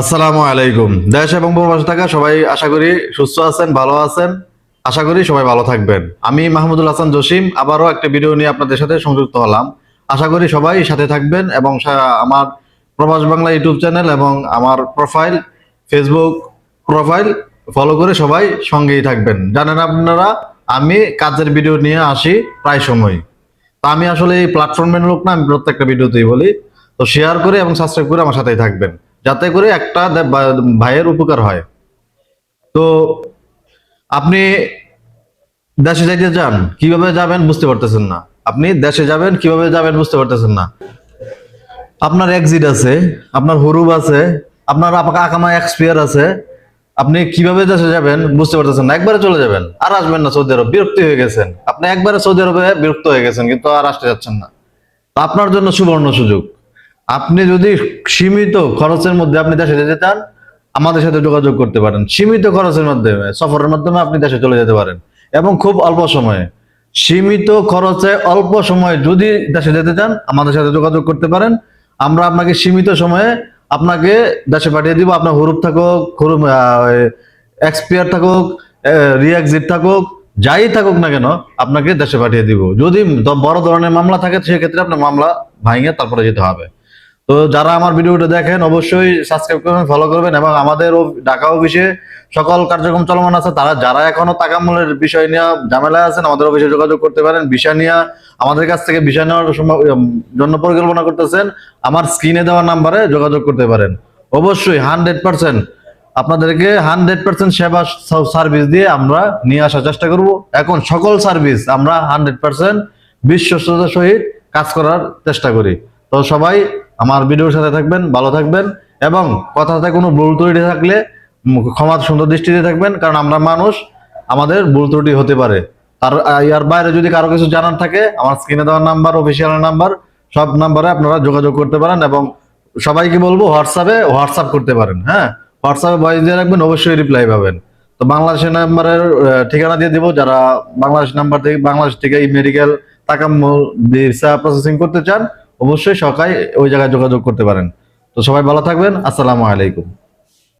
আসসালামু আলাইকুম। দেশ এবং প্রবাসে থাকা সবাই আশা করি সুস্থ আছেন, ভালো আছেন। আশা করি সবাই ভালো থাকবেন। আমি মাহমুদুল হাসান জসিম, আবারও একটা ভিডিও নিয়ে আপনাদের সাথে সংযুক্ত হলাম। আশা করি সবাই সাথে থাকবেন এবং আমার প্রবাস বাংলা ইউটিউব চ্যানেল এবং আমার প্রোফাইল ফেসবুক প্রোফাইল ফলো করে সবাই সঙ্গেই থাকবেন। জানেন আপনারা, আমি কাজের ভিডিও নিয়ে আসি প্রায় সময়। তা আমি আসলে এই প্ল্যাটফর্মের লোক না, আমি প্রত্যেকটা ভিডিওতেই বলি। তো শেয়ার করে এবং সাবস্ক্রাইব করে আমার সাথেই থাকবেন। যাতে করে একটা ভাইয়ের উপকার হয়। তো আপনি দেশে যাইতে চান কীভাবে যাবেন বুঝতে পারতেছেন না। আপনি দেশে যাবেন, কীভাবে যাবেন বুঝতে পারতেছেন না। আপনার এক্সিট আছে, আপনার হুরুব আছে, আপনার আকামা এক্সপিয়ার আছে। আপনি কীভাবে দেশে যাবেন বুঝতে পারতেছেন না, একবারে চলে যাবেন। আর আসবেন না সৌদি আরব, বিরক্তি হয়ে গেছেন। আপনি একবারে সৌদি আরবে বিরক্ত হয়ে গেছেন, কিন্তু আর আসতে যাচ্ছেন না। আপনার জন্য সুবর্ণ সুযোগ। আপনি যদি সীমিত খরচের মধ্যে আপনি দেশে যেতে চান, আমাদের সাথে যোগাযোগ করতে পারেন। সীমিত খরচের মাধ্যমে, সফরের মাধ্যমে আপনি দেশে চলে যেতে পারেন। এবং খুব অল্প সময়ে, সীমিত খরচে অল্প সময়ে যদি দেশে যেতে চান, আমাদের সাথে যোগাযোগ করতে পারেন। আমরা আপনাকে সীমিত সময়ে আপনাকে দেশে পাঠিয়ে দিব। আপনার হুরুপ থাকুক, হুরুপ এক্সপিয়ার থাকুক রিএক্সিট থাকুক, যাই থাকুক না কেন, আপনাকে দেশে পাঠিয়ে দিব। যদি বড় ধরনের মামলা থাকে, সেক্ষেত্রে আপনার মামলা ভাঙিয়ে তারপরে যেতে হবে। তো যারা আমার ভিডিওটা দেখেন, অবশ্যই সাবস্ক্রাইব করবেন ফলো করবেন এবং আমাদের ঢাকা অফিসে সকল কার্যক্রম চলমান আছে। তারা, যারা এখনও তাকামূলের বিষয় নিয়ে ঝামেলায় আছেন, আমাদের অফিসে যোগাযোগ করতে পারেন। বিষয় নিয়ে আমাদের কাছ থেকে বিষয় নেওয়ার জন্য পরিকল্পনা করতেছেন, আমার স্ক্রিনে দেওয়া নাম্বারে যোগাযোগ করতে পারেন। অবশ্যই হান্ড্রেড পার্সেন্ট আপনাদেরকে হান্ড্রেড পার্সেন্ট সেবা সার্ভিস দিয়ে আমরা নিয়ে আসার চেষ্টা করব। এখন সকল সার্ভিস আমরা হান্ড্রেড পার্সেন্ট বিশ্বস্ততার সহিত কাজ করার চেষ্টা করি। তো সবাই আমার ভিডিওর সাথে থাকবেন, ভালো থাকবেন এবং কথাতে কোনো ভুল ত্রুটি থাকলে ক্ষমা সুন্দর দৃষ্টিতে থাকবেন, কারণ আমরা মানুষ, আমাদের ভুল ত্রুটি হতে পারে। আর ইয়ার বাইরে যদি কারও কিছু জানার থাকে, আমার স্ক্রিনে দেওয়ার নাম্বার অফিসিয়াল নাম্বার সব নাম্বারে আপনারা যোগাযোগ করতে পারেন এবং সবাইকে বলব হোয়াটসঅ্যাপে হোয়াটসঅ্যাপ করতে পারেন হ্যাঁ? হোয়াটসঅ্যাপে ভয়েস দিয়ে রাখবেন, অবশ্যই রিপ্লাই পাবেন। তো বাংলাদেশের নাম্বারের ঠিকানা দিয়ে দিব, যারা বাংলাদেশ নাম্বার থেকে, বাংলাদেশ থেকে মেডিকেল তাকাম্মল ভিসা প্রসেসিং করতে চান অবশ্যই সকাল ওই জায়গায় যোগাযোগ করতে পারেন। তো সবাই ভালো থাকবেন। আসসালামু আলাইকুম।